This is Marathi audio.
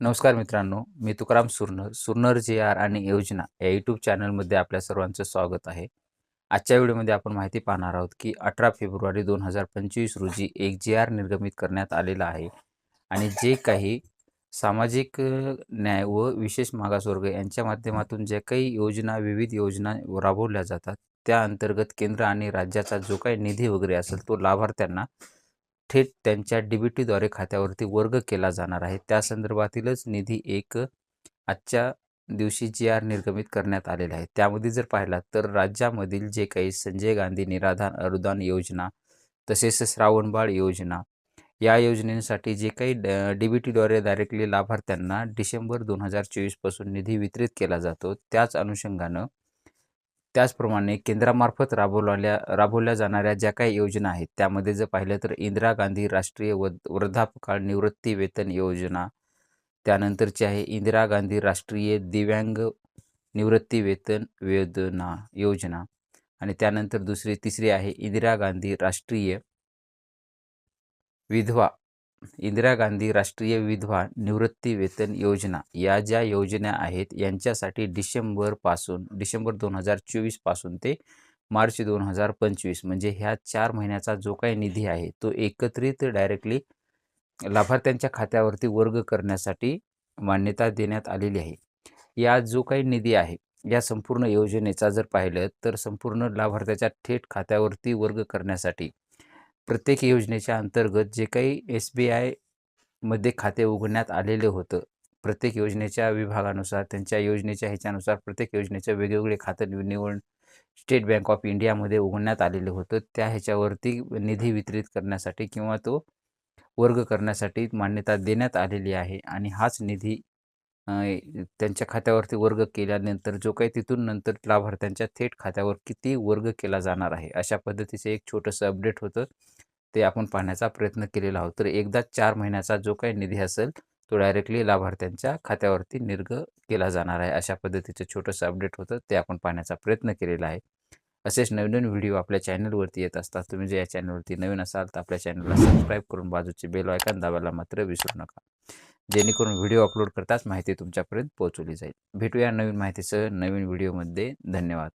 नमस्कार मित्रांनो मी तुकाराम सुरनर सुरनर जे आर आणि योजना या यूट्यूब चॅनलमध्ये आपल्या सर्वांचं स्वागत आहे. आजच्या व्हिडिओमध्ये आपण माहिती पाहणार आहोत की अठरा फेब्रुवारी दोन हजार पंचवीस रोजी एक जे आर निर्गमित करण्यात आलेला आहे आणि जे काही सामाजिक न्याय व विशेष मागासवर्ग यांच्या माध्यमातून ज्या काही योजना विविध योजना राबवल्या जातात त्या अंतर्गत केंद्र आणि राज्याचा जो काही निधी वगैरे असेल तो लाभार्थ्यांना थेट त्यांच्या डी बी टीद्वारे खात्यावरती वर्ग केला जाणार आहे. त्या संदर्भातीलच निधी एक आजच्या दिवशी जी आर निर्गमित करण्यात आलेला आहे. त्यामध्ये जर पाहिला तर राज्यामधील जे काही संजय गांधी निराधार अनुदान योजना तसेच श्रावणबाळ योजना या योजनेसाठी जे काही डी बी टीद्वारे डायरेक्टली लाभार्थ्यांना डिसेंबर दोन हजार चोवीसपासून निधी वितरित केला जातो. त्याच अनुषंगानं त्याचप्रमाणे केंद्रामार्फत राबवल्या राबवल्या जाणाऱ्या ज्या काही योजना आहेत त्यामध्ये जर पाहिलं तर इंदिरा गांधी राष्ट्रीय व वृद्धापकाळ निवृत्ती वेतन योजना त्यानंतरची आहे इंदिरा गांधी राष्ट्रीय दिव्यांग निवृत्ती वेतन वेदना योजना आणि त्यानंतर दुसरी तिसरी आहे इंदिरा गांधी राष्ट्रीय विधवा इंदिरा गांधी राष्ट्रीय विधवा निवृत्ती वेतन योजना. या ज्या योजना आहेत यांच्यासाठी डिसेंबरपासून डिसेंबर दोन हजार चोवीसपासून ते मार्च दोन हजार पंचवीस म्हणजे ह्या चार महिन्याचा जो काही निधी आहे तो एकत्रित डायरेक्टली लाभार्थ्यांच्या खात्यावरती वर्ग करण्यासाठी मान्यता देण्यात आलेली आहे. या जो काही निधी आहे या संपूर्ण योजनेचा जर पाहिलं तर संपूर्ण लाभार्थ्याच्या थेट खात्यावरती वर्ग करण्यासाठी प्रत्येक योजनेच्या अंतर्गत जे काही एस बी आयमध्ये खाते उघडण्यात आलेले होतं प्रत्येक योजनेच्या विभागानुसार त्यांच्या योजनेच्या ह्याच्यानुसार प्रत्येक योजनेचं वेगवेगळे खातं निव- निवड स्टेट बँक ऑफ इंडियामध्ये उघडण्यात आलेलं होतं. त्या ह्याच्यावरती निधी वितरित करण्यासाठी किंवा तो वर्ग करण्यासाठी मान्यता देण्यात आलेली आहे आणि हाच निधी त्यांच्या खात्यावरती वर्ग केल्यानंतर जो काही तिथून नंतर लाभार्थ्यांच्या थेट खात्यावर किती वर्ग केला जाणार आहे अशा पद्धतीचे एक छोटंसं अपडेट होतं. ते आपण पाहण्याचा प्रयत्न केलेला आहोत. तर एकदा चार महिन्याचा जो काही निधी असेल तो डायरेक्टली लाभार्थ्यांच्या खात्यावरती निर्ग केला जाणार आहे अशा पद्धतीचं छोटंसं अपडेट होतं. ते आपण पाहण्याचा प्रयत्न केलेला आहे. असेच नवीन नवीन व्हिडिओ आपल्या चॅनलवरती येत असतात. तुम्ही जर या चॅनलवरती नवीन असाल तर आपल्या चॅनलला सबस्क्राईब करून बाजूचे बेल आयकॉन दाबायला मात्र विसरू नका. जेणेकरून व्हिडिओ अपलोड करताच माहिती तुमच्यापर्यंत पोहोचवली जाईल. भेटूया नवीन माहितीसह नवीन व्हिडिओमध्ये. धन्यवाद.